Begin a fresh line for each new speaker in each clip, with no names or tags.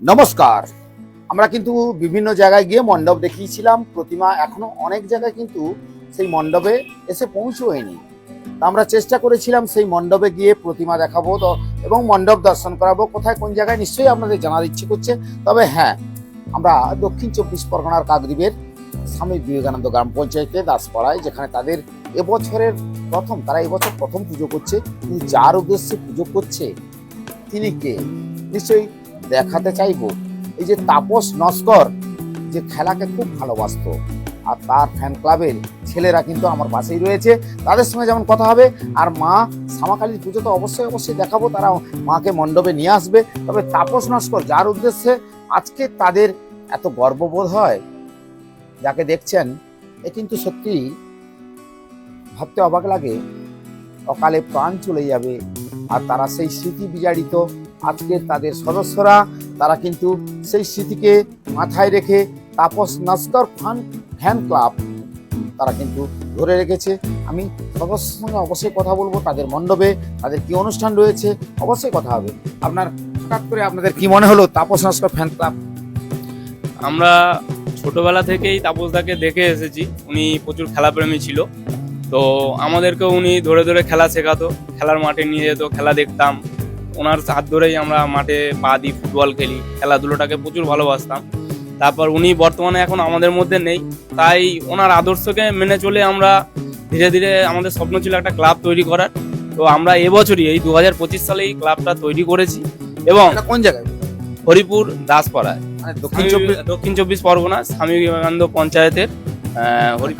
নমস্কার। আমরা কিন্তু বিভিন্ন জায়গায় গিয়ে মণ্ডপ দেখিয়েছিলাম। প্রতিমা এখনও অনেক জায়গায় কিন্তু সেই মণ্ডপে এসে পৌঁছয়নি। আমরা চেষ্টা করেছিলাম সেই মণ্ডপে গিয়ে প্রতিমা দেখাবো এবং মণ্ডপ দর্শন করাবো। কোথায় কোন জায়গায় নিশ্চয়ই আপনাদের জানার ইচ্ছে করছে। তবে হ্যাঁ আমরা দক্ষিণ চব্বিশ পরগনার কাকদ্বীপের স্বামী বিবেকানন্দ গ্রাম পঞ্চায়েতে দাসপাড়ায়, যেখানে তাদের এবছরের প্রথম, তারা এবছর প্রথম পুজো করছে। কিন্তু যার উদ্দেশ্যে পুজো করছে, তিনি কে? নিশ্চয়ই দেখাতে চাইব, এই যে তাপস নস্কর, যে খেলাকে খুব ভালোবাসতো। আর তার ফ্যান ক্লাবের ছেলেরা কিন্তু আমার পাশেই রয়েছে। তাদের সঙ্গে যেমন কথা হবে, আর মা শ্যামাকালীর পুজো তো অবশ্যই অবশ্যই দেখাবো, তারা মাকে মণ্ডপে নিয়ে আসবে। তবে তাপস নস্কর যার উদ্দেশ্যে আজকে তাদের এত গর্ববোধ হয়, যাকে দেখছেন, এ কিন্তু সত্যি ভাবতে অবাক লাগে। অকালে প্রাণ চলে যাবে, আর তারা সেই স্মৃতি বিজাড়িত আজকের তাদের সদস্যরা, তারা কিন্তু সেই স্মৃতিকে মাথায় রেখে Tapas Naskar fan fan club তারা কিন্তু ধরে রেখেছে। আমি সদস্যের সঙ্গে অবশ্যই কথা বলব, তাদের মণ্ডপে তাদের কি অনুষ্ঠান রয়েছে অবশ্যই কথা হবে। আপনার হঠাৎ করে আপনাদের কি মনে হলো তাপস নস্কর ফ্যান ক্লাব
আমরা ছোটবেলা থেকেই তাপসদাকে দেখে এসেছি। উনি প্রচুর খেলাপ্রেমী ছিল। তো আমাদেরকে উনি ধরে ধরে খেলা শেখাতো, খেলার মাঠে নিয়ে যেত, খেলা দেখতাম। ওনার হাত ধরেই আমরা মাঠে পা দিই ফুটবল খেলি খেলাধুলোটাকে প্রচুর ভালোবাসতাম। তারপর উনি বর্তমানে এখন আমাদের মধ্যে নেই তাই ওনার আদর্শকে মেনে চলে আমরা ধীরে ধীরে আমাদের স্বপ্ন ছিল একটা ক্লাব তৈরি করার। তো আমরা এবছরই এই দু হাজার পঁচিশ সালে এই ক্লাবটা তৈরি করেছি এবং
কোন জায়গায়?
হরিপুর দাসপাড়ায়।
মানে দক্ষিণ চব্বিশ
দক্ষিণ চব্বিশ পরগনা স্বামী বিবেকানন্দ পঞ্চায়েতের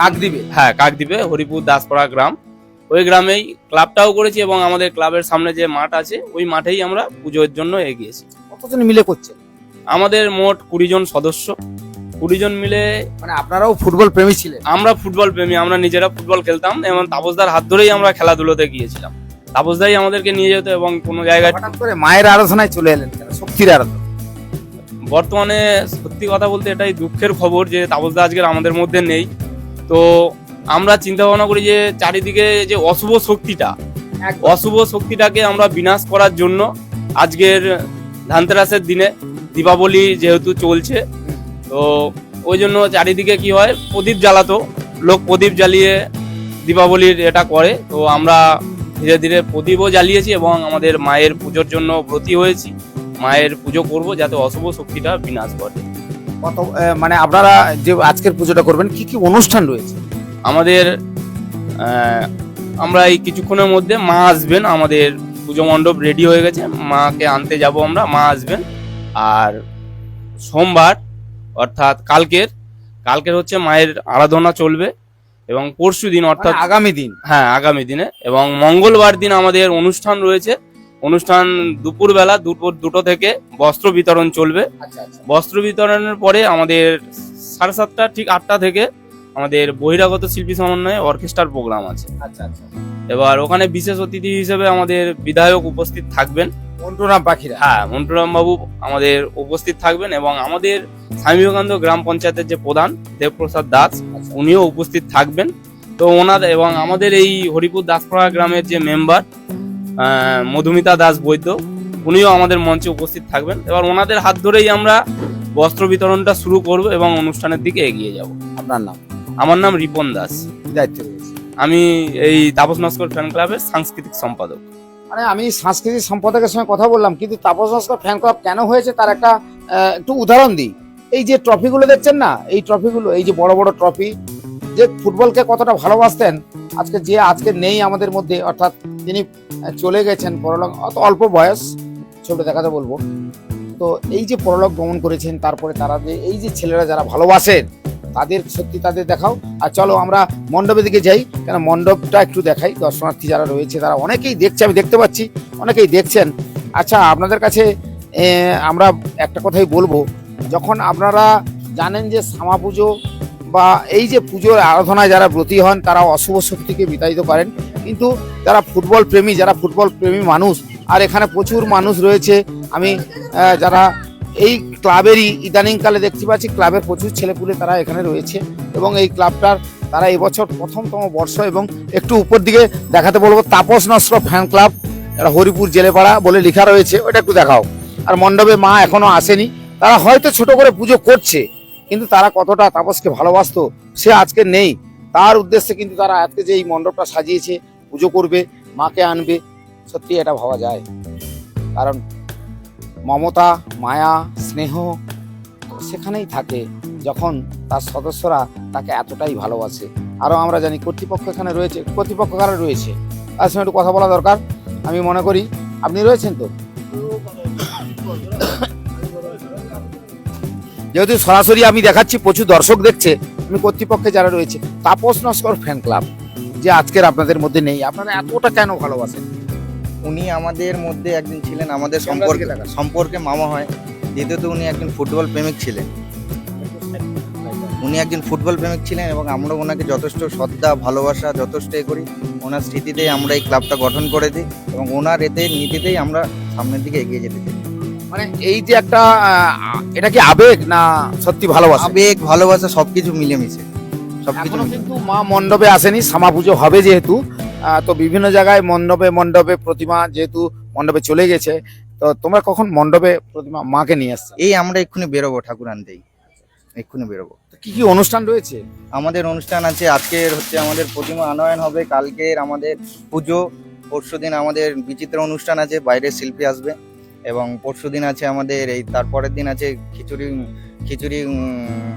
কাকদ্বীপে?
হ্যাঁ কাকদ্বীপে হরিপুর দাসপাড়া গ্রাম। ওই গ্রামেই ক্লাবটাও করেছি এবং আমাদের ক্লাবের সামনে যে মাঠ আছে ওই মাঠেই আমরা পুজোর জন্য এগিয়েছি।
কতজন মিলে করছে?
আমাদের মোট কুড়ি জন সদস্য। কুড়ি জন মিলে
মানে আপনারাও ফুটবল প্রেমী ছিলেন?
আমরা ফুটবল প্রেমী আমরা নিজেরা ফুটবল খেলতাম এবং তাপসদার হাত ধরেই আমরা খেলাধুলোতে গিয়েছিলাম। তাপসদাই আমাদেরকে নিয়ে যেত এবং কোনো জায়গায়
হঠাৎ করে মায়ের আরাধনায় চলে এলেন শক্তির আরাধনা।
বর্তমানে সত্যি কথা বলতে এটাই দুঃখের খবর যে তাপসদা আজকের আমাদের মধ্যে নেই। তো আমরা চিন্তা ভাবনা করি যে চারিদিকে যে অশুভ শক্তিটা অশুভ শক্তিটাকে আমরা বিনাশ করার জন্য আজকের ধানতেরাসের দিনে দীপাবলি যেহেতু চলছে তো ওই জন্য চারিদিকে কি হয় প্রদীপ জ্বালাতো। লোক প্রদীপ জ্বালিয়ে দীপাবলির এটা করে তো আমরা ধীরে ধীরে প্রদীপও জ্বালিয়েছি এবং আমাদের মায়ের পুজোর জন্য ব্রতী হয়েছি। মায়ের পুজো করব যাতে অশুভ শক্তিটা বিনাশ ঘটে
কত মানে আপনারা যে আজকের পুজোটা করবেন কি কি অনুষ্ঠান রয়েছে?
আমাদের আমরা এই কিছুক্ষণের মধ্যে মা আসবেন আমাদের পুজো মণ্ডপ রেডি হয়ে গেছে মাকে আনতে যাব আমরা মা আসবেন। আর সোমবার অর্থাৎ কালকের কালকের হচ্ছে মায়ের আরাধনা চলবে এবং পরশু দিন অর্থাৎ
মানে আগামী দিন?
হ্যাঁ আগামী দিনে এবং মঙ্গলবার দিন আমাদের অনুষ্ঠান রয়েছে। অনুষ্ঠান দুপুরবেলা দুপুর দুটো থেকে বস্ত্র বিতরণ চলবে।
আচ্ছা আচ্ছা।
বস্ত্র বিতরণের পরে আমাদের সাড়ে সাতটা ঠিক আটটা থেকে আমাদের বহিরাগত শিল্পী সমন্বয়ে অর্কেস্ট্রার প্রোগ্রাম আছে।
আচ্ছা আচ্ছা।
এবার ওখানে বিশেষ অতিথি হিসেবে আমাদের বিধায়ক উপস্থিত থাকবেন।
মন্টুরাম পাখিরা।
হ্যাঁ মন্টুরাম বাবু আমাদের উপস্থিত থাকবেন এবং আমাদের স্বামী বিবেকানন্দ গ্রাম পঞ্চায়েতের যে প্রধান দেবপ্রসাদ দাস
আচ্ছা।
উনিও উপস্থিত থাকবেন। তো ওনাদের এবং আমাদের এই হরিপুর দাসপাড়া গ্রামের যে মেম্বার মধুমিতা দাস বৈদ্য উনিও আমাদের মঞ্চে উপস্থিত থাকবেন। এবার ওনাদের হাত ধরেই আমরা বস্ত্র বিতরণটা শুরু করব এবং অনুষ্ঠানের দিকে এগিয়ে যাব।
আপনার নাম?
আমার নাম রিপন দাস।
দায়িত্ব রয়েছে।
আমি এই তাপস নস্কর ফ্যান ক্লাবের সাংস্কৃতিক সম্পাদক।
মানে আমি সাংস্কৃতিক সম্পাদকের সঙ্গে কথা বললাম কিন্তু তাপস নস্কর ফ্যান ক্লাব কেন হয়েছে তার একটা একটু উদাহরণ দিই। এই যে ট্রফিগুলো দেখছেন না এই ট্রফিগুলো এই যে বড় বড় ট্রফি যে ফুটবলকে কতটা ভালোবাসতেন আজকে যে আজকে নেই আমাদের মধ্যে অর্থাৎ তিনি চলে গেছেন পরলোক অত অল্প বয়স ছোট দেখাতে বলব। তো এই যে পরলোক গমন করেছেন তারপরে তারা যে এই যে ছেলেরা যারা ভালোবাসেন তাদের, সত্যি তাদের দেখাও। আর চলো আমরা মণ্ডপের দিকে যাই। কেন মণ্ডপটা একটু দেখাই। দর্শনার্থী যারা রয়েছে, তারা অনেকেই দেখছে, আমি দেখতে পাচ্ছি, অনেকেই দেখছেন। আচ্ছা আপনাদের কাছে আমরা একটা কথাই বলব। যখন আপনারা জানেন যে শ্যামা পুজো বা এই যে পুজোর আরাধনায় যারা ব্রতী হন, তারা অশুভ শক্তিকে বিতাড়িত করেন। কিন্তু যারা ফুটবল প্রেমী, যারা ফুটবল প্রেমী মানুষ, আর এখানে প্রচুর মানুষ রয়েছে। আমি যারা এই ক্লাবেরই ইদানিংকালে দেখতে পাচ্ছি ক্লাবের প্রচুর ছেলেপুলে তারা এখানে রয়েছে এবং এই ক্লাবটার তারা এবছর প্রথমতম বর্ষ এবং একটু উপর দিকে দেখাতে বলব তাপস নস্র ফ্যান ক্লাব এটা হরিপুর জেলেপাড়া বলে লেখা রয়েছে, ওটা একটু দেখাও। আর মণ্ডপে মা এখনও আসেনি, তারা হয়তো ছোট করে পুজো করছে, কিন্তু তারা কতটা তাপসকে ভালোবাসতো সে আজকে নেই। তার উদ্দেশ্যে কিন্তু তারা আজকে যে এই মণ্ডপটা সাজিয়েছে, পুজো করবে, মাকে আনবে সত্যি এটা ভাবা যায়। কারণ মমতা, মায়া, স্নেহ সেখানেই থাকে যখন তার সদস্যরা তাকে এতটাই ভালোবাসে। আরও আমরা জানি কর্তৃপক্ষ এখানে রয়েছে। কর্তৃপক্ষ কারা রয়েছে? তার সঙ্গে একটু কথা বলা দরকার। আমি মনে করি আপনি রয়েছেন তো? যেহেতু সরাসরি আমি দেখাচ্ছি, প্রচুর দর্শক দেখছে, আমি কর্তৃপক্ষে যারা রয়েছে, তাপস নস্কর ফ্যান ক্লাব, যে আজকের আপনাদের মধ্যে নেই, আপনারা এতটা কেন ভালোবাসেন?
উনি আমাদের মধ্যে একদিন ছিলেন আমাদের সম্পর্কে সম্পর্কে মামা হয়। দ্বিতীয়ত উনি একজন ফুটবল প্রেমিক ছিলেন। উনি একজন ফুটবল প্রেমিক ছিলেন এবং আমরা ওনাকে যথেষ্ট শ্রদ্ধা ভালোবাসা যথেষ্ট এ করি। ওনার স্মৃতিতেই আমরা এই ক্লাবটা গঠন করে দিই এবং ওনার এতে নীতিতেই আমরা সামনের দিকে এগিয়ে যেতে চাই।
মানে এই যে একটা এটা কি আবেগ না সত্যি ভালোবাসা?
আবেগ ভালোবাসা সবকিছু মিলেমিশে। সবকিছু
কিন্তু মা মণ্ডপে আসেনি সামা পুজো হবে যেহেতু। তো বিভিন্ন জায়গায় মণ্ডপে মণ্ডপে প্রতিমা যেহেতু মণ্ডপে চলে গেছে তো তোমরা কখন মণ্ডপে প্রতিমা মাকে নিয়ে আসছো?
এই আমরা এক্ষুনি বেরোবো ঠাকুর আনতেই এক্ষুনি বেরোবো।
তো কি কি অনুষ্ঠান রয়েছে?
আমাদের অনুষ্ঠান আছে আজকের হচ্ছে আমাদের প্রতিমা আনয়ন হবে কালকের আমাদের পুজো পরশুদিন আমাদের বিচিত্র অনুষ্ঠান আছে বাইরের শিল্পী আসবে এবং পরশুদিন আছে আমাদের এই তারপরের দিন আছে খিচুড়ি খিচুড়ি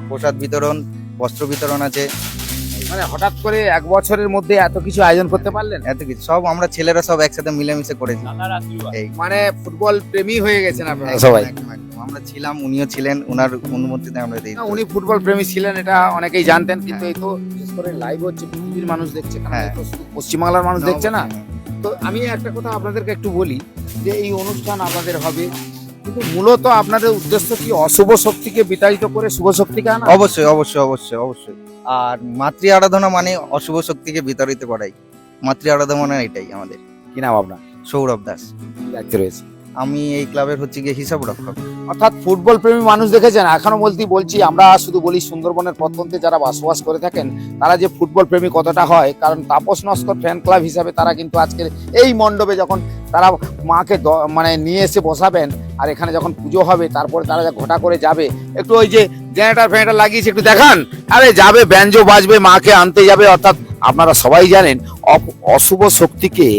প্রসাদ বিতরণ বস্ত্র বিতরণ আছে।
মানে হঠাৎ করে এক বছরের মধ্যে এত কিছু আয়োজন করতে পারলেন?
এত কিছু সব আমরা ছেলেরা সব একসাথে মিলেমিশে করেছি। এই।
মানে ফুটবল প্রেমী হয়ে গেছেন আপনারা। সবাই।
একদম, একদম। আমরা ছিলাম উনিও ছিলেন ওনার অনুমতিতে আমরা দিই
উনি ফুটবল প্রেমী ছিলেন এটা অনেকেই জানতেন কিন্তু এই তো বিশেষ করে লাইভ হচ্ছে পৃথিবীর মানুষ দেখছে
হ্যাঁ।
পশ্চিমবাংলার মানুষ দেখছে না। তো আমি একটা কথা আপনাদেরকে একটু বলি যে এই অনুষ্ঠান আপনাদের হবে কিন্তু মূলত আপনাদের উদ্দেশ্য কি অশুভ শক্তিকে বিতাড়িত করে শুভ শক্তিকে আনা
অবশ্যই অবশ্যই অবশ্যই অবশ্যই। আর মাতৃ আরাধনা মানে অশুভ শক্তিকে বিতাড়িত করাই। মাতৃ আরাধনা মানে এটাই আমাদের।
কি নাম আপনার?
সৌরভ দাস।
দায়িত্ব রয়েছে?
আমি এই ক্লাবের হচ্ছে গিয়ে হিসাব রক্ষক
অর্থাৎ ফুটবল প্রেমী মানুষ দেখেছেন, এখনও বলতে বলছি, আমরা শুধু বলি সুন্দরবনের প্রত্যন্তে যারা বসবাস করে থাকেন, তারা যে ফুটবল প্রেমী কতটা হয়, কারণ তাপস নস্কর ফ্যান ক্লাব হিসাবে তারা কিন্তু আজকের এই মণ্ডপে যখন তারা মাকে মানে নিয়ে এসে বসাবেন, আর এখানে যখন পুজো হবে, তারপরে তারা যা ঘটা করে যাবে, একটু ওই যে জেনারেটার ফ্যানেটার লাগিয়েছে, একটু দেখান। আরে যাবে, ব্যঞ্জো বাজবে, মাকে আনতে যাবে, অর্থাৎ আপনারা সবাই জানেন অশুভ শক্তিকে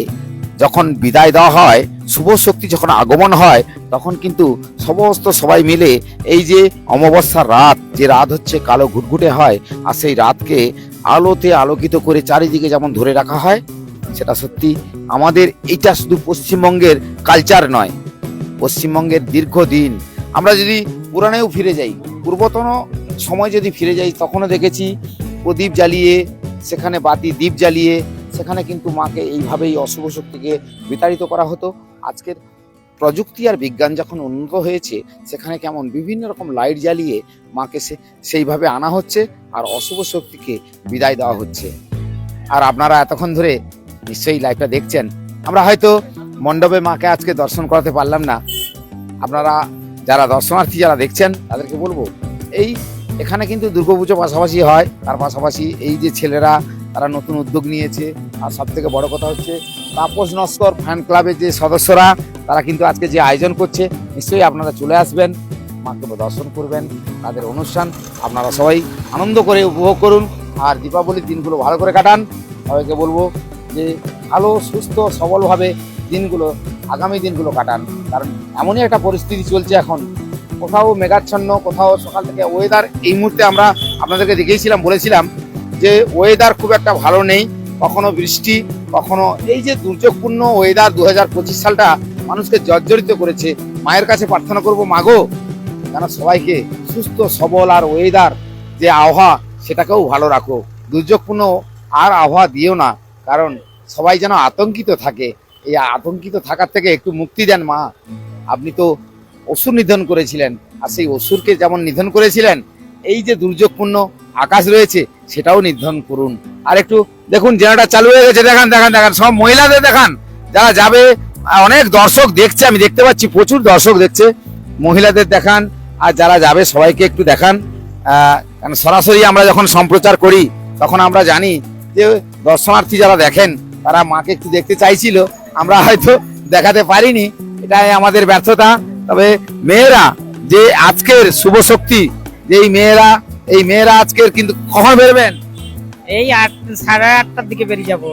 যখন বিদায় দেওয়া হয় শুভ শক্তি যখন আগমন হয়, তখন কিন্তু সমস্ত সবাই মিলে এই যে অমাবস্যার রাত, যে রাত হচ্ছে কালো ঘুটঘুটে হয়, আর সেই রাতকে আলোতে আলোকিত করে চারিদিকে যেমন ধরে রাখা হয়, সেটা সত্যি আমাদের এইটা শুধু পশ্চিমবঙ্গের কালচার নয়, পশ্চিমবঙ্গের দীর্ঘদিন। আমরা যদি পুরাণেও ফিরে যাই, পূর্বতন সময় যদি ফিরে যাই, তখনও দেখেছি প্রদীপ জ্বালিয়ে, সেখানে বাতি দ্বীপ জ্বালিয়ে, সেখানে কিন্তু মাকে এইভাবেই অশুভ শক্তিকে বিতাড়িত করা হতো। আজকের প্রযুক্তি আর বিজ্ঞান যখন উন্নত হয়েছে, সেখানে কেমন বিভিন্ন রকম লাইট জ্বালিয়ে মাকে সে, সেইভাবে আনা হচ্ছে আর অশুভ শক্তিকে বিদায় দেওয়া হচ্ছে। আর আপনারা এতক্ষণ ধরে নিশ্চয়ই লাইভটা দেখছেন। আমরা হয়তো মণ্ডপে মাকে আজকে দর্শন করাতে পারলাম না। আপনারা যারা দর্শনার্থী যারা দেখছেন, তাদেরকে বলব, এই এখানে কিন্তু দুর্গাপুজো পাশাপাশি হয়। তার পাশাপাশি এই যে ছেলেরা তারা নতুন উদ্যোগ নিয়েছে। আর সব থেকে বড় কথা হচ্ছে, তাপস নস্কর ফ্যান ক্লাবের যে সদস্যরা, তারা কিন্তু আজকে যে আয়োজন করছে, নিশ্চয়ই আপনারা চলে আসবেন, মাকে দর্শন করবেন, তাদের অনুষ্ঠান, আপনারা সবাই আনন্দ করে উপভোগ করুন। আর দীপাবলির দিনগুলো ভালো করে কাটান। সবাইকে বলব যে, ভালো, সুস্থ, সবলভাবে দিনগুলো, আগামী দিনগুলো কাটান। কারণ এমনই একটা পরিস্থিতি চলছে এখন। কোথাও মেঘাচ্ছন্ন, কোথাও সকাল থেকে ওয়েদার এই মুহূর্তে আমরা আপনাদেরকে দেখিয়েছিলাম, বলেছিলাম যে ওয়েদার খুব একটা ভালো নেই, কখনো বৃষ্টি, কখনো এই যে দুর্যোগপূর্ণ ওয়েদার দু হাজার পঁচিশ সালটা মানুষকে জর্জরিত করেছে। মায়ের কাছে প্রার্থনা করব মাগো যেন সবাইকে সুস্থ, সবল আর ওয়েদার যে আবহাওয়া, সেটাকেও ভালো রাখো। দুর্যোগপূর্ণ আর আবহাওয়া দিও না, কারণ সবাই যেন আতঙ্কিত থাকে। এই আতঙ্কিত থাকার থেকে একটু মুক্তি দেন মা। আপনি তো অসুর নিধন করেছিলেন, আর সেই অসুরকে যেমন নিধন করেছিলেন এই যে দুর্যোগপূর্ণ আকাশ রয়েছে, সেটাও নির্ধারণ করুন। আর একটু দেখুন জেনারেটার চালু হয়ে গেছে। দেখান দেখান দেখান। সব মহিলাদের দেখান। যারা যাবে, অনেক দর্শক দেখছে, আমি দেখতে পাচ্ছি, প্রচুর দর্শক দেখছে। মহিলাদের দেখান, আর যারা যাবে, সবাইকে একটু দেখান। কারণ সরাসরি আমরা যখন সম্প্রচার করি, তখন আমরা জানি যে দর্শনার্থী যারা দেখেন, তারা মাকে একটু দেখতে চাইছিল। আমরা হয়তো দেখাতে পারিনি। এটাই আমাদের ব্যর্থতা। তবে মেয়েরা, যে আজকের শুভ শক্তি যে এই মেয়েরা এই মেয়েরা আজকের কিন্তু কখন বেরোবেন?
এই আট সাড়ে আটটার দিকে বেরিয়ে যাব।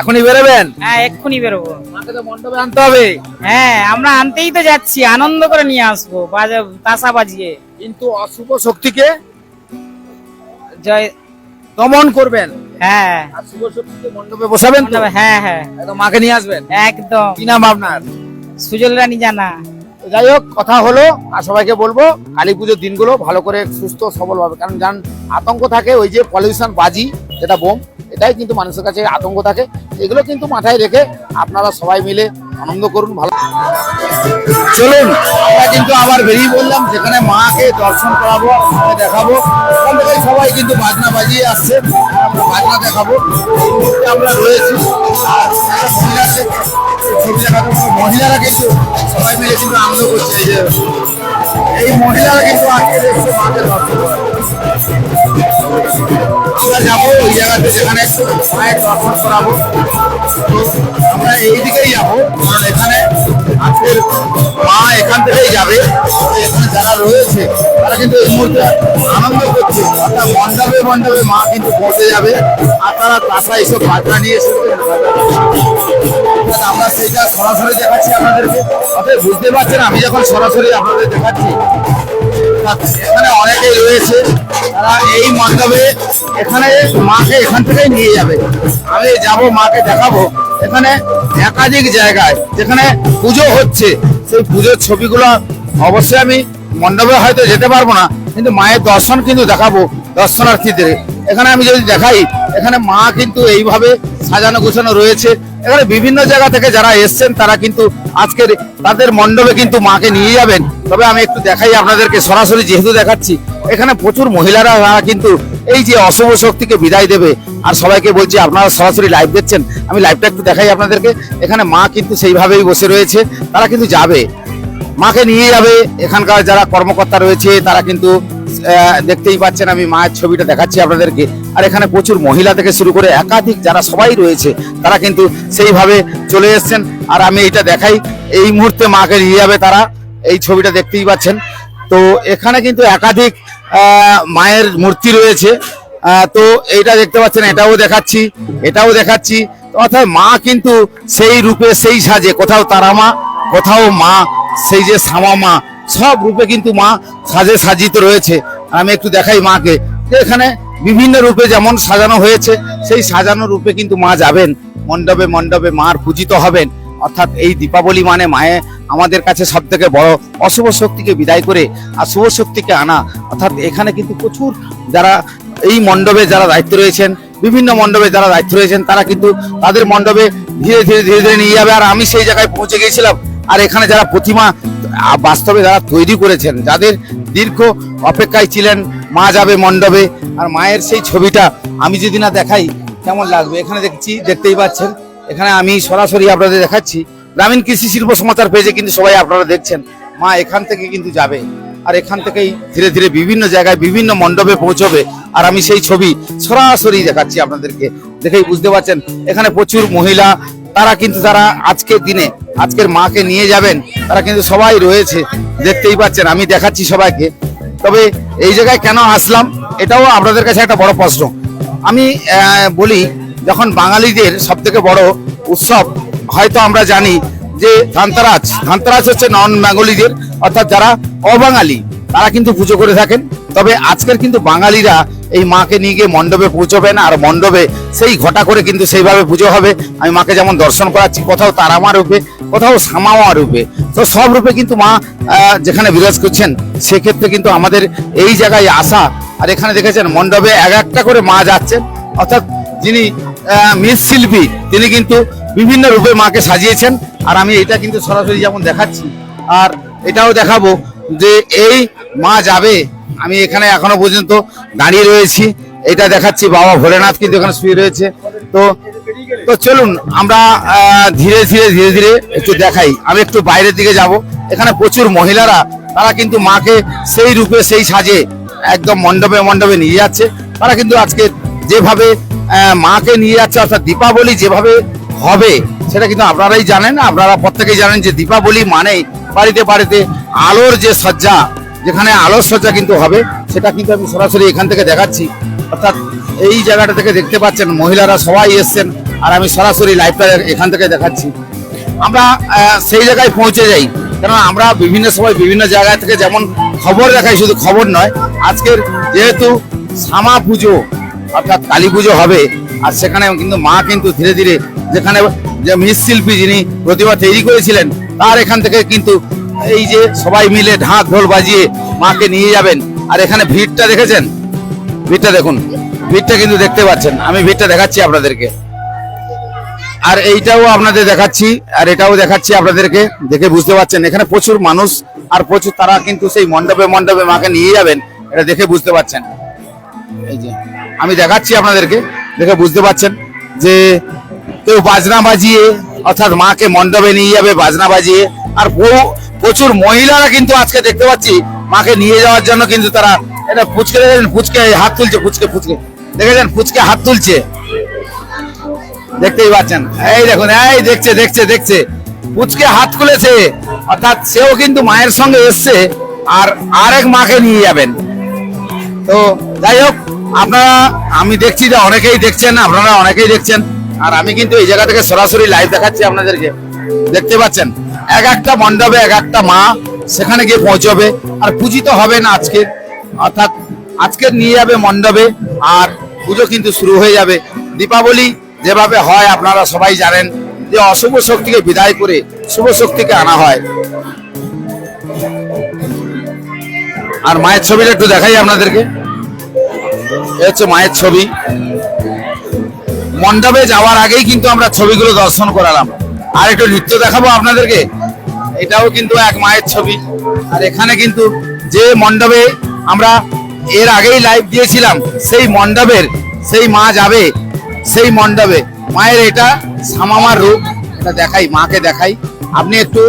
এখনই বেরোবেন?
হ্যাঁ এক্ষুনি বেরোবো।
মাকে তো মণ্ডপে আনতে হবে।
হ্যাঁ আমরা আনতেই তো যাচ্ছি আনন্দ করে নিয়ে আসব বাজা তাসা বাজিয়ে।
কিন্তু অশুভ শক্তিকে
জয়।
দমন করবেন।
হ্যাঁ।
আর শুভ শক্তিকে মণ্ডপে বসাবেন তো?
হ্যাঁ হ্যাঁ।
একদম মাকে নিয়ে আসবেন।
একদম।
কি নাম আপনার?
সুজল রানী জানা।
যাই হোক, কথা হলো, আর সবাইকে বলব, কালী পুজোর দিনগুলো ভালো করে সুস্থ সবল হবে কারণ যান, আতঙ্ক থাকে, ওই যে পলিউশন বাজি, যেটা বোম, এটাই কিন্তু মানুষের কাছে আতঙ্ক থাকে। এগুলো কিন্তু মাথায় রেখে আপনারা সবাই মিলে আনন্দ করুন, ভালো চলুন, আমরা কিন্তু আবার বেরিয়ে বললাম যেখানে মাকে দর্শন করাবো দেখাবো। ওখান থেকে সবাই কিন্তু বাজনা বাজিয়ে আসছে বাজনা দেখাবো। আমরা রয়েছি। আর মহিলারা কিন্তু সবাই মিলে কিন্তু আনন্দ করছে, এই যে এই মহিলারা কিন্তু আজকে দেখছে মাকে আমরা যাব ওই জায়গাতে যেখানে মায়ের দর্শন করাবো। তো আমরা এই দিকেই যাব। কারণ এখানে আজকের এখান থেকেই যাবে এখানে যারা রয়েছে তারা কিন্তু এই মুহূর্তে আনন্দ করছে অর্থাৎ মণ্ডপে মণ্ডপে মা কিন্তু পৌঁছে যাবে আর তারা তাসা এইসব বাজনা নিয়ে এসে আমরা সেইটা সরাসরি দেখাচ্ছি আপনাদেরকে অর্থাৎ বুঝতে পারছেন আমি যখন সরাসরি আপনাদের দেখাচ্ছি এখানে অনেকেই রয়েছে, তারা এই মণ্ডপে এখানে মাকে এখান থেকেই নিয়ে যাবে। আমি যাব, মাকে দেখাবো। এখানে একাধিক জায়গায় যেখানে পুজো হচ্ছে। সেই পুজোর ছবিগুলো অবশ্যই আমি মণ্ডপে হয়তো যেতে পারব না, কিন্তু মায়ের দর্শন কিন্তু দেখাবো, দর্শনার্থীদের। এখানে আমি যদি দেখাই, এখানে মা কিন্তু এইভাবে সাজানো গোছানো রয়েছে। এখানে বিভিন্ন জায়গা থেকে যারা এসছেন, তারা কিন্তু আজকের তাদের মণ্ডপে কিন্তু মাকে নিয়ে যাবেন। তবে আমি একটু দেখাই আপনাদেরকে, সরাসরি যেহেতু দেখাচ্ছি, এখানে প্রচুর মহিলারা তারা কিন্তু এই যে অশুভ শক্তিকে বিদায় দেবে। আর সবাইকে বলছি, আপনারা সরাসরি লাইভ দেখছেন, আমি লাইভটা একটু দেখাই আপনাদেরকে। এখানে মা কিন্তু সেইভাবেই বসে রয়েছে, তারা কিন্তু যাবে। মাকে নিয়ে যাবে। এখানকার যারা কর্মকর্তা রয়েছে, তারা কিন্তু দেখতেই পাচ্ছেন আমি মায়ের ছবিটা দেখাচ্ছি আপনাদেরকে। আর এখানে প্রচুর মহিলা থেকে শুরু করে একাধিক যারা সবাই রয়েছে, তারা কিন্তু সেইভাবে চলে এসছেন। আর আমি এটা দেখাই, এই মুহূর্তে মাকে নিয়ে যাবে তারা, এই ছবিটা দেখতেই পাচ্ছেন। তো এখানে কিন্তু একাধিক মায়ের মূর্তি রয়েছে। তো এইটা দেখতে পাচ্ছেন, এটাও দেখাচ্ছি এটাও দেখাচ্ছি। অর্থাৎ মা কিন্তু সেই রূপে, সেই সাজে, কোথাও তারা মা, কোথাও মা সেই যে শ্যামা মা, সব রূপে কিন্তু মা সাজে সাজিত রয়েছে। আমি একটু দেখাই মাকে। এখানে বিভিন্ন রূপে যেমন সাজানো হয়েছে, সেই সাজানো রূপে কিন্তু মা যাবেন। মণ্ডপে মণ্ডপে মার পূজিত হবেন। অর্থাৎ এই দীপাবলি মানে মায়ে আমাদের কাছে সব থেকে বড় অশুভ শক্তিকে বিদায় করে আর শুভ শক্তিকে আনা। অর্থাৎ এখানে কিন্তু প্রচুর যারা এই মণ্ডপে যারা দায়িত্ব রয়েছেন, বিভিন্ন মণ্ডপে যারা দায়িত্ব রয়েছেন, তারা কিন্তু তাদের মণ্ডপে ধীরে ধীরে ধীরে ধীরে নিয়ে যাবে। আর আমি সেই জায়গায় পৌঁছে গিয়েছিলাম। আর এখানে যারা প্রতিমা বাস্তবে যারা তৈরি করেছেন, যাদের দীর্ঘ অপেক্ষায় ছিলেন মা যাবে মণ্ডপে, আর মায়ের সেই ছবিটা আমি যদি না দেখাই, কেমন লাগবে? এখানে দেখছি, দেখতেই পাচ্ছেন। এখানে আমি সরাসরি আপনাদের দেখাচ্ছি। গ্রামীণ কৃষি শিল্প সমাচার পেজে কিন্তু সবাই আপনারা দেখছেন, মা এখান থেকে কিন্তু যাবে। আর এখান থেকেই ধীরে ধীরে বিভিন্ন জায়গায় বিভিন্ন মণ্ডপে পৌঁছবে। আর আমি সেই ছবি সরাসরি দেখাচ্ছি আপনাদেরকে। দেখেই বুঝতে পারছেন, এখানে প্রচুর মহিলা তারা কিন্তু তারা আজকের দিনে, আজকের মাকে নিয়ে যাবেন, তারা কিন্তু সবাই রয়েছে। দেখতেই পাচ্ছেন, আমি দেখাচ্ছি সবাইকে। তবে এই জায়গায় কেন আসলাম, এটাও আপনাদের কাছে একটা বড় প্রশ্ন। আমি বলি, যখন বাঙালিদের সব থেকে বড় উৎসব, হয়তো আমরা জানি যে ধানতারাজ ধানতারাজ হচ্ছে নন বেঙ্গলিদের অর্থাৎ যারা অবাঙালি, তারা কিন্তু পুজো করে থাকেন। তবে আজকের কিন্তু বাঙালিরা এই মাকে নিয়ে গিয়ে মণ্ডপে পৌঁছবেন আর মণ্ডপে সেই ঘটা করে কিন্তু সেইভাবে পুজো হবে। আমি মাকে যেমন দর্শন করাচ্ছি, কোথাও তারামা রূপে, কোথাও সামামা রূপে। তো সব রূপে কিন্তু মা যেখানে বিরাজ করছেন, সেক্ষেত্রে কিন্তু আমাদের এই জায়গায় আসা, আর এখানে দেখেছেন মণ্ডপে এক একটা করে মা যাচ্ছেন অর্থাৎ যিনি মৃৎশিল্পী তিনি কিন্তু বিভিন্ন রূপে মাকে সাজিয়েছেন। আর আমি এটা কিন্তু সরাসরি যেমন দেখাচ্ছি, আর এটাও দেখাবো যে এই মা যাবে আমি এখানে এখনও পর্যন্ত দাঁড়িয়ে রয়েছি। এটা দেখাচ্ছি বাবা ভোলেনাথ কিন্তু এখানে শুয়ে রয়েছে। তো তো চলুন, আমরা ধীরে ধীরে ধীরে ধীরে একটু দেখাই। আমি একটু বাইরের দিকে যাব। এখানে প্রচুর মহিলারা, তারা কিন্তু মাকে সেই রূপে, সেই সাজে একদম মণ্ডপে মণ্ডপে নিয়ে যাচ্ছে। তারা কিন্তু আজকে যেভাবে মাকে নিয়ে যাচ্ছে, অর্থাৎ দীপাবলি যেভাবে হবে, সেটা কিন্তু আপনারাই জানেন। আপনারা প্রত্যেকেই জানেন যে দীপাবলি মানেই বাড়িতে বাড়িতে আলোর যে সজ্জা যেখানে আলোকসজ্জা কিন্তু হবে, সেটা কিন্তু আমি সরাসরি এখান থেকে দেখাচ্ছি। অর্থাৎ এই জায়গাটা থেকে দেখতে পাচ্ছেন, মহিলারা সবাই এসছেন, আর আমি সরাসরি লাইভটা এখান থেকে দেখাচ্ছি। আমরা সেই জায়গায় পৌঁছে যাই। কারণ আমরা বিভিন্ন সময় বিভিন্ন জায়গা থেকে যেমন খবর দেখাই, শুধু খবর নয়, আজকের যেহেতু শ্যামা পুজো, অর্থাৎ কালী পুজো হবে, আর সেখানে কিন্তু মা কিন্তু ধীরে ধীরে যেখানে যে মৃৎশিল্পী যিনি প্রতিভা তৈরি করেছিলেন, তার এখান থেকে কিন্তু এই যে সবাই মিলে ঢাক ঢোল বাজিয়ে মাকে নিয়ে যাবেন। আর এখানে ভিড়টা দেখেছেন? ভিড়টা দেখুন। ভিড়টা কিন্তু দেখতে পাচ্ছেন। আমি ভিড়টা দেখাচ্ছি আপনাদেরকে। আর এইটাও আপনাদের দেখাচ্ছি, আর এটাও দেখাচ্ছি আপনাদেরকে। দেখে বুঝতে পারছেন, এখানে প্রচুর মানুষ, আর প্রচুর তারা কিন্তু সেই মণ্ডপে মণ্ডপে মাকে নিয়ে যাবেন। এটা দেখে বুঝতে পারছেন। এই যে, আমি দেখাচ্ছি আপনাদেরকে। দেখে বুঝতে পারছেন যে কেউ বাজনা বাজিয়ে, অর্থাৎ মাকে মণ্ডপে নিয়ে যাবে, বাজনা বাজিয়ে। আর বহু প্রচুর মহিলারা কিন্তু আজকে দেখতে পাচ্ছি মাকে নিয়ে যাওয়ার জন্য কিন্তু তারা এটা ফুচকে দেখেছেন ফুচকে, হাত তুলছে, ফুচকে ফুচকে। দেখেছেন ফুচকে হাত তুলছে। দেখতেই পাচ্ছেন। এই দেখুন, এই দেখছে দেখছে দেখছে। পুচকে হাত খুলেছে অর্থাৎ সেও কিন্তু মায়ের সঙ্গে এসছে আর আরেক মাকে নিয়ে যাবেন। তো যাই হোক, আপনারা, আমি দেখছি যে অনেকেই দেখছেন, আপনারা অনেকেই দেখছেন। আর আমি কিন্তু এই জায়গা থেকে সরাসরি লাইভ দেখাচ্ছি আপনাদেরকে। দেখতে পাচ্ছেন, এক একটা মণ্ডপে এক একটা মা সেখানে গিয়ে পৌঁছবে। আর পূজিত হবে না আজকে। অর্থাৎ আজকে নিয়ে যাবে মণ্ডপে, আর পুজো কিন্তু শুরু হয়ে যাবে। দীপাবলি যেভাবে হয়, আপনারা সবাই জানেন যে অশুভ শক্তিকে বিদায় করে শুভ শক্তিকে আনা হয়। আর মায়ের ছবিটা একটু দেখাই আপনাদেরকে। হচ্ছে মায়ের ছবি। মণ্ডপে যাওয়ার আগেই কিন্তু আমরা ছবিগুলো দর্শন করালাম। আর একটু নৃত্য দেখাবো আপনাদেরকে। এটাও কিন্তু এক মায়ের ছবি। আর এখানে কিন্তু যে মণ্ডপে আমরা এর আগেই লাইভ দিয়েছিলাম, সেই মণ্ডপের, সেই মা যাবে, সেই মণ্ডপে। মায়ের এটা সামামার রূপ। এটা দেখাই, মাকে দেখাই। আপনি একটু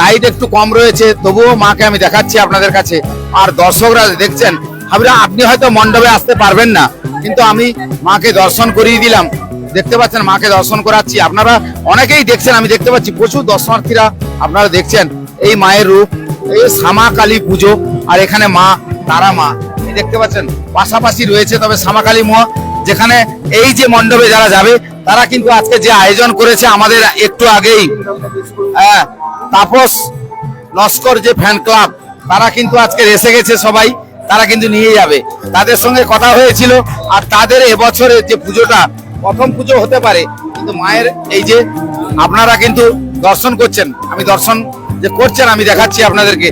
লাইট একটু কম রয়েছে, তবুও মাকে আমি দেখাচ্ছি আপনাদের কাছে। আর দর্শকরা দেখছেন আমরা আপনি হয়তো মণ্ডপে আসতে পারবেন না, কিন্তু আমি মাকে দর্শন করিয়ে দিলাম। দেখতে পাচ্ছেন, মাকে দর্শন করাচ্ছি। আপনারা অনেকেই দেখছেন, আমি দেখতে পাচ্ছি, প্রচুর দর্শনার্থীরা আপনারা দেখছেন, এই মায়ের রূপ, এই শ্যামা কালী পুজো, আর এখানে মা, তারা মা। দেখতে পাচ্ছেন, পাশাপাশি রয়েছে তবে শ্যামা কালী মা, যেখানে এই যে মণ্ডপে যারা যাবে, তারা কিন্তু আজকে যে আয়োজন করেছে আমাদের একটু আগেই হ্যাঁ তাপস লস্কর যে ফ্যান ক্লাব তারা কিন্তু আজকে এসে গেছে সবাই, তারা কিন্তু নিয়ে যাবে। তাদের সঙ্গে কথা হয়েছিল, আর তাদের এবছরের যে পুজোটা প্রথম পুজো হতে পারে, কিন্তু মায়ের এই যে আপনারা কিন্তু দর্শন করছেন, আমি দর্শন যে করছেন, আমি দেখাচ্ছি আপনাদেরকে।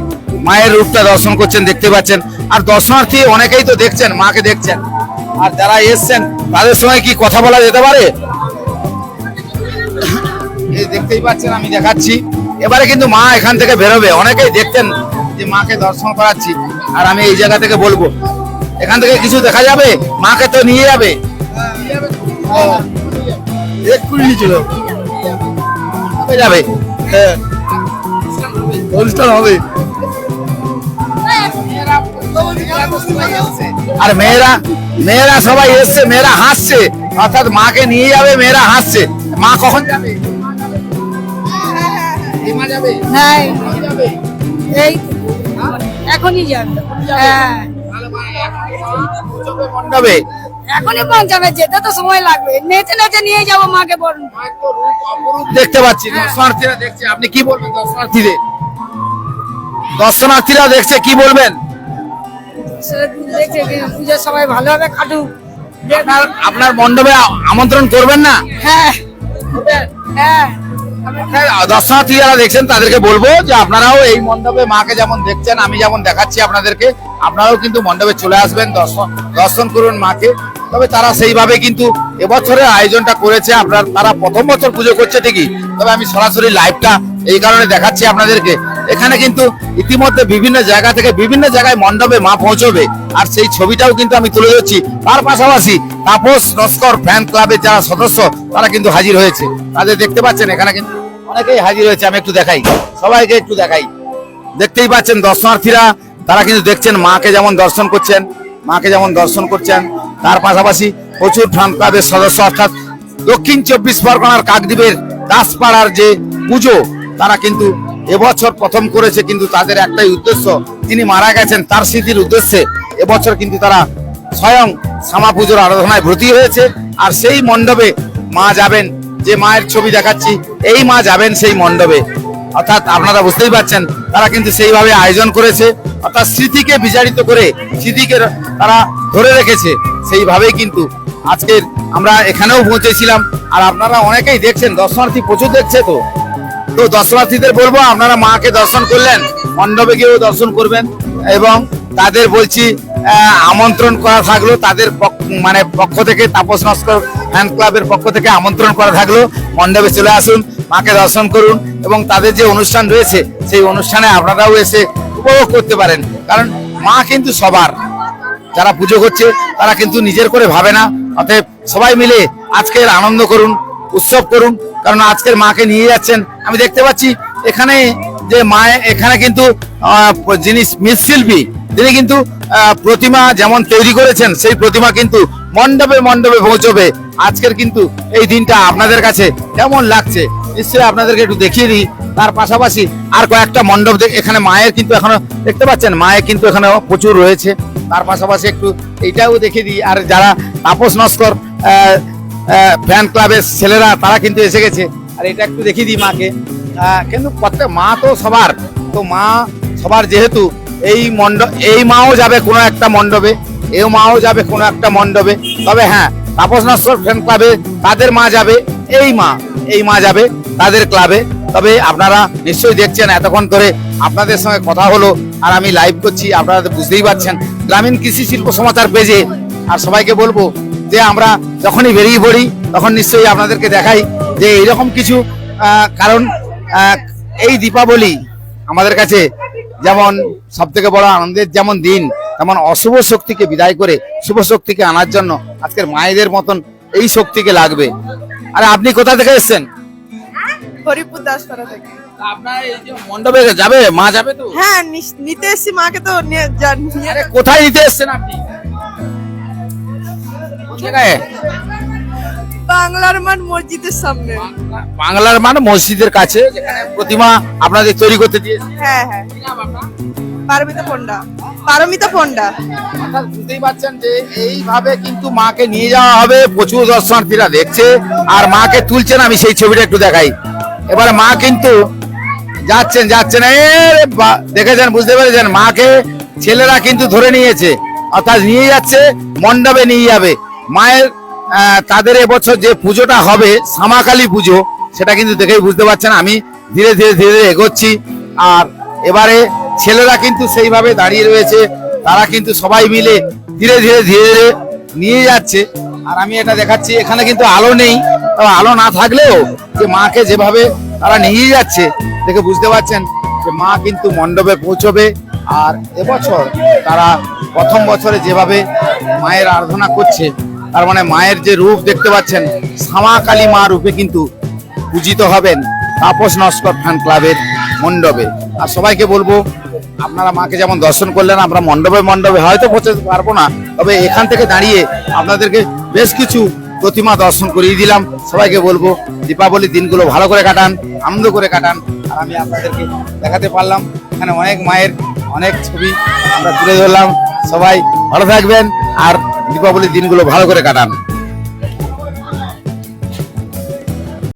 মায়ের রূপটা দর্শন করছেন, দেখতে পাচ্ছেন। আর দর্শনার্থী অনেকেই তো দেখছেন, মাকে দেখছেন। আর যারা এসছেন, তাদের সঙ্গে কি কথা বলা যেতে পারে? দেখতেই পাচ্ছেন, আমি দেখাচ্ছি। এবারে কিন্তু মা এখান থেকে বেরোবে। অনেকেই দেখতেন যে মাকে দর্শন করাচ্ছি। আর আমি এই জায়গা থেকে বলব, এখান থেকে কিছু দেখা যাবে? মাকে তো নিয়ে যাবে। এক্ষুনি নিয়েছিল যাবে। হ্যাঁ। অনুষ্ঠান হবে। আর মেয়েরা মেয়েরা সবাই এসছে মেয়েরা হাসছে। অর্থাৎ মাকে নিয়ে যাবে মেয়েরা হাসছে। মা কখন যাবে? এই
হ্যাঁ? এখনই যাবে। হ্যাঁ।
মণ্ডপে
এখনই পৌঁছাবে যেতে তো সময় লাগবে। নেচে নেচে নিয়ে যাব মাকে বরণ।
দেখতে পাচ্ছি দর্শনার্থীরা দেখছে। আপনি কি বলবেন দর্শনার্থীদের? দর্শনার্থীরা দেখছে কি বলবেন?
দেখছে পুজো সবাই ভালোভাবে কাটুক
আপনার আপনার মণ্ডপে আমন্ত্রণ করবেন না?
হ্যাঁ। হ্যাঁ।
হ্যাঁ, দর্শনার্থী যারা দেখছেন তাদেরকে বলব যে আপনারাও এই মণ্ডপে মাকে যেমন দেখছেন আমি যেমন দেখাচ্ছি আপনাদেরকে আপনারাও কিন্তু মণ্ডপে চলে আসবেন দর্শন দর্শন করুন মাকে। তবে তারা সেইভাবে কিন্তু এবছরের আয়োজনটা করেছে। আপনার, তারা প্রথম বছর পুজো করছে ঠিকই, তবে আমি সরাসরি লাইভটা এই কারণে দেখাচ্ছি আপনাদেরকে। এখানে কিন্তু ইতিমধ্যে বিভিন্ন জায়গা থেকে বিভিন্ন জায়গায় মণ্ডপে মা পৌঁছবে, আর সেই ছবিটাও কিন্তু আমি তুলে ধরছি। তার পাশাপাশি তাপস নস্কর ফ্যান ক্লাবের যারা সদস্য, তারা কিন্তু হাজির হয়েছে। তাদের দেখতে পাচ্ছেন, এখানে কিন্তু অনেকেই হাজির হয়েছে, আমি একটু দেখাই। সবাইকে একটু দেখাই। দেখতেই পাচ্ছেন দর্শনার্থীরা, তারা কিন্তু দেখছেন মাকে যেমন দর্শন করছেন, মাকে যেমন দর্শন করছেন। তার পাশাপাশি প্রচুর ফ্যান ক্লাবের সদস্য, অর্থাৎ দক্ষিণ চব্বিশ পরগনার কাকদ্বীপের দাসপাড়ার যে পুজো, তারা কিন্তু এবছর প্রথম করেছে, কিন্তু তাদের একটাই উদ্দেশ্য, তিনি মারা গেছেন তার স্মৃতির উদ্দেশ্যে, এবছর কিন্তু তারা স্বয়ং শ্যামা পুজোর আরাধনায় ভর্তি হয়েছে, আর সেই মণ্ডপে মা যাবেন, যে মায়ের ছবি দেখাচ্ছি, এই মা যাবেন সেই মণ্ডপে। অর্থাৎ আপনারা বুঝতেই পারছেন, তারা কিন্তু সেইভাবে আয়োজন করেছে, অর্থাৎ স্মৃতিকে বিচারিত করে স্মৃতিকে তারা ধরে রেখেছে। সেইভাবেই কিন্তু আজকের আমরা এখানেও পৌঁছেছিলাম। আর আপনারা অনেকেই দেখছেন, দর্শনার্থী প্রচুর দেখছে তো। তো দর্শনার্থীদের বলব, আপনারা মাকে দর্শন করলেন মণ্ডপে গিয়েও দর্শন করবেন এবং তাদের বলছি আমন্ত্রণ করা থাকল, তাদের মানে পক্ষ থেকে তাপস নস্কর ফ্যান ক্লাবের পক্ষ থেকে আমন্ত্রণ করা থাকল। মণ্ডপে চলে আসুন, মাকে দর্শন করুন এবং তাদের যে অনুষ্ঠান রয়েছে, সেই অনুষ্ঠানে আপনারাও এসে উপভোগ করতে পারেন। কারণ মা কিন্তু সবার। যারা পুজো করছে, তারা কিন্তু নিজের করে ভাবে না। অতএব সবাই মিলে আজকের আনন্দ করুন, উৎসব করুন, কারণ আজকের মাকে নিয়ে যাচ্ছেন। আমি দেখতে পাচ্ছি এখানে যে মায়ে এখানে কিন্তু যিনি মৃৎশিল্পী তিনি কিন্তু প্রতিমা যেমন তৈরি করেছেন, সেই প্রতিমা কিন্তু মণ্ডপে মণ্ডপে পৌঁছবে। আজকের কিন্তু এই দিনটা আপনাদের কাছে কেমন লাগছে? নিশ্চয়ই আপনাদেরকে একটু দেখিয়ে দিই। তার পাশাপাশি আর কয়েকটা মণ্ডপ এখানে মায়ের কিন্তু এখনও দেখতে পাচ্ছেন, মায়ের কিন্তু এখানে প্রচুর রয়েছে। তার পাশাপাশি একটু এইটাও দেখে দিই। আর যারা তাপস নস্কর ফ্যান ক্লাবের ছেলেরা, তারা কিন্তু এসে গেছে। আর এটা একটু দেখিয়ে দিই মাকে। কিন্তু প্রত্যেক মা তো সবার। তো মা সবার যেহেতু এই মণ্ডপ, এই মাও যাবে কোনো একটা মণ্ডপে, এও মাও যাবে কোনো একটা মণ্ডপে। তবে হ্যাঁ তাপস নস্কর ফ্যান ক্লাবে তাদের মা যাবে, এই মা এই মা যাবে তাদের ক্লাবে তবে আপনারা নিশ্চয়ই দেখছেন, এতক্ষণ ধরে আপনাদের সঙ্গে কথা হলো, আর আমি লাইভ করছি, আপনারা বুঝতেই পারছেন। গ্রামীণ কৃষি শিল্প সমাচার পেজে আর সবাইকে বলব যে আমরা যখনই বেরিয়ে পড়ি, তখন নিশ্চয়ই আপনাদেরকে দেখাই যে এইরকম কিছু কারণ এই দীপাবলি আমাদের কাছে যেমন সব থেকে বড় আনন্দের যেমন দিন, তেমন অশুভ শক্তিকে বিদায় করে, শুভ শক্তিকে আনার জন্য আজকের মায়েদের মতন এই শক্তিকে লাগবে। আরে আপনি কোথা থেকে এসেছেন?
হরিপুর দাসপাড়া থেকে।
আপনার এই যে মণ্ডপে যাবে? মা যাবে তো?
হ্যাঁ নিস- নিতে এসছি মাকে তো নিয়ে যা- নিয়ে
আরে কোথায় নিতে এসেছেন আপনি? কোন জায়গায়
বাংলার মাঠ মসজিদের সামনে।
বাংলার মানে মসজিদের কাছে যেখানে প্রতিমা আপনাদের তৈরি করতে দিয়েছে।
হ্যাঁ হ্যাঁ। পারমিতা পারমিতা
অর্থাৎ বুঝতেই পারছেন যে এইভাবে কিন্তু মাকে নিয়ে যাওয়া হবে। প্রচুর দর্শনার্থীরা দেখছে। আর মাকে তুলছেন আমি সেই ছবিটা একটু দেখাই। এবারে মা কিন্তু যাচ্ছেন যাচ্ছেন। দেখেছেন, বুঝতে পেরেছেন, মাকে, ছেলেরা কিন্তু ধরে নিয়েছে। অর্থাৎ নিয়ে যাচ্ছে, মণ্ডপে নিয়ে যাবে। মায়ের তাদের এবছর যে পুজোটা হবে, সামাকালী পুজো, সেটা কিন্তু দেখেই বুঝতে পারছেন, আমি ধীরে ধীরে ধীরে ধীরে এগোচ্ছি। আর এবারে ছেলেরা কিন্তু সেইভাবে দাঁড়িয়ে রয়েছে, তারা কিন্তু সবাই মিলে ধীরে ধীরে ধীরে ধীরে নিয়ে যাচ্ছে। আর আমি এটা দেখাচ্ছি, এখানে কিন্তু আলো নেই। আলো না থাকলেও যে মাকে যেভাবে তারা নিয়ে যাচ্ছে দেখে বুঝতে পারছেন যে মা কিন্তু মণ্ডপে পৌঁছবে। আর এবছর তারা প্রথম বছরে যেভাবে মায়ের আরাধনা করছে, তার মানে মায়ের যে রূপ দেখতে পাচ্ছেন, শ্যামা কালী মা রূপে কিন্তু পূজিত হবেন তাপস নস্কর ফ্যান ক্লাবের মণ্ডপে। আর সবাইকে বলব, আপনারা মাকে যেমন দর্শন করলেন, আমরা মণ্ডপে মণ্ডপে হয়তো পৌঁছাতে পারব না, তবে এখান থেকে দাঁড়িয়ে আপনাদেরকে বেশ কিছু প্রতিমা দর্শন করিয়ে দিলাম। সবাইকে বলব, দীপাবলির দিনগুলো ভালো করে কাটান, আনন্দ করে কাটান। আর আমি আপনাদেরকে দেখাতে পারলাম, এখানে অনেক মায়ের অনেক ছবি আমরা তুলে ধরলাম। সবাই ভালো থাকবেন, আর দীপাবলির দিনগুলো ভালো করে কাটান।